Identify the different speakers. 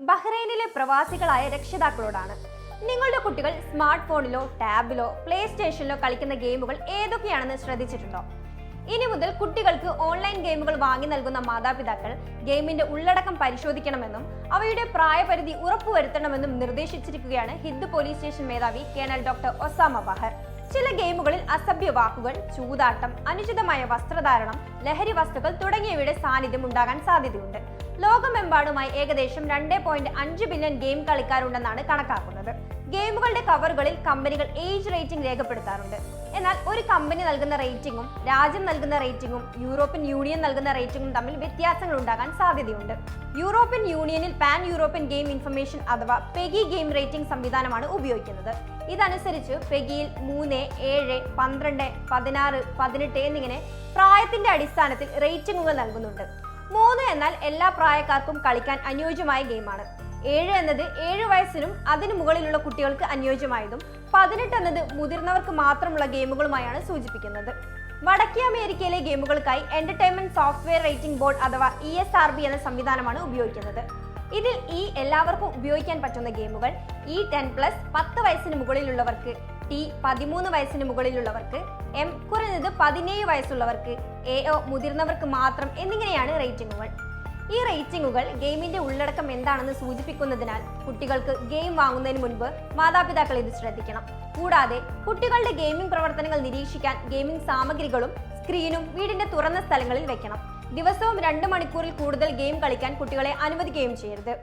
Speaker 1: ബഹ്റൈനിലെ പ്രവാസികളായ രക്ഷിതാക്കളോടാണ്. നിങ്ങളുടെ കുട്ടികൾ സ്മാർട്ട് ഫോണിലോ ടാബിലോ പ്ലേ സ്റ്റേഷനിലോ കളിക്കുന്ന ഗെയിമുകൾ ഏതൊക്കെയാണെന്ന് ശ്രദ്ധിച്ചിട്ടുണ്ടോ? ഇനി മുതൽ കുട്ടികൾക്ക് ഓൺലൈൻ ഗെയിമുകൾ വാങ്ങി നൽകുന്ന മാതാപിതാക്കൾ ഗെയിമിന്റെ ഉള്ളടക്കം പരിശോധിക്കണമെന്നും അവയുടെ പ്രായപരിധി ഉറപ്പുവരുത്തണമെന്നും നിർദ്ദേശിച്ചിരിക്കുകയാണ് ഹിന്ദു പോലീസ് സ്റ്റേഷൻ മേധാവി കേണൽ ഡോക്ടർ ഒസാമ ബഹർ. ചില ഗെയിമുകളിൽ അസഭ്യ വാക്കുകൾ ചൂതാട്ടം അനുചിതമായ വസ്ത്രധാരണം ലഹരി വസ്തുക്കൾ തുടങ്ങിയവയുടെ സാന്നിധ്യം ഉണ്ടാകാൻ സാധ്യതയുണ്ട്. ലോകമെമ്പാടുമായി ഏകദേശം രണ്ട് പോയിന്റ് അഞ്ച് ബില്യൺ ഗെയിം കളിക്കാരുണ്ടെന്നാണ് കണക്കാക്കുന്നത്. ഗെയിമുകളുടെ കവറുകളിൽ കമ്പനികൾ ഏജ് റേറ്റിംഗ് രേഖപ്പെടുത്താറുണ്ട്. എന്നാൽ ഒരു കമ്പനി നൽകുന്ന റേറ്റിംഗും രാജ്യം നൽകുന്ന റേറ്റിംഗും യൂറോപ്യൻ യൂണിയൻ നൽകുന്ന റേറ്റിംഗും തമ്മിൽ വ്യത്യാസങ്ങൾ ഉണ്ടാകാൻ സാധ്യതയുണ്ട്. യൂറോപ്യൻ യൂണിയനിൽ പാൻ യൂറോപ്യൻ ഗെയിം ഇൻഫർമേഷൻ അഥവാ പെഗി ഗെയിം റേറ്റിംഗ് സംവിധാനമാണ് ഉപയോഗിക്കുന്നത്. ഇതനുസരിച്ച് പെഗിയിൽ മൂന്ന് ഏഴ് പന്ത്രണ്ട് പതിനാറ് പതിനെട്ട് എന്നിങ്ങനെ പ്രായത്തിന്റെ അടിസ്ഥാനത്തിൽ റേറ്റിംഗുകൾ നൽകുന്നുണ്ട്. മൂന്ന് എന്നാൽ എല്ലാ പ്രായക്കാർക്കും കളിക്കാൻ അനുയോജ്യമായ ഗെയിമാണ്. ഏഴ് എന്നത് ഏഴ് വയസ്സിനും അതിനു മുകളിലുള്ള കുട്ടികൾക്ക് അനുയോജ്യമായതും പതിനെട്ട് എന്നത് മുതിർന്നവർക്ക് മാത്രമുള്ള ഗെയിമുകളുമായാണ് സൂചിപ്പിക്കുന്നത്. വടക്കേ അമേരിക്കയിലെ ഗെയിമുകൾക്കായി എന്റർടൈൻമെന്റ് സോഫ്റ്റ്വെയർ റേറ്റിംഗ് ബോർഡ് അഥവാ ഇ എസ് ആർ ബി എന്ന സംവിധാനമാണ് ഉപയോഗിക്കുന്നത്. ഇതിൽ ഈ എല്ലാവർക്കും ഉപയോഗിക്കാൻ പറ്റുന്ന ഗെയിമുകൾ ഇ ടെൻ പ്ലസ് പത്ത് വയസ്സിന് മുകളിലുള്ളവർക്ക് ടി പതിമൂന്ന് വയസ്സിന് മുകളിലുള്ളവർക്ക് എം കുറഞ്ഞത് പതിനേഴ് വയസ്സുള്ളവർക്ക് എ ഒ മുതിർന്നവർക്ക് മാത്രം എന്നിങ്ങനെയാണ് റേറ്റിംഗുകൾ. ഈ റേറ്റിംഗുകൾ ഗെയിമിന്റെ ഉള്ളടക്കം എന്താണെന്ന് സൂചിപ്പിക്കുന്നതിനാൽ കുട്ടികൾക്ക് ഗെയിം വാങ്ങുന്നതിന് മുൻപ് മാതാപിതാക്കൾ ഇത് ശ്രദ്ധിക്കണം. കൂടാതെ കുട്ടികളുടെ ഗെയിമിംഗ് പ്രവർത്തനങ്ങൾ നിരീക്ഷിക്കാൻ ഗെയിമിംഗ് സാമഗ്രികളും സ്ക്രീനും വീടിന്റെ തുറന്ന സ്ഥലങ്ങളിൽ വെക്കണം. ദിവസവും രണ്ട് മണിക്കൂറിൽ കൂടുതൽ ഗെയിം കളിക്കാൻ കുട്ടികളെ അനുവദിക്കുകയും ചെയ്യരുത്.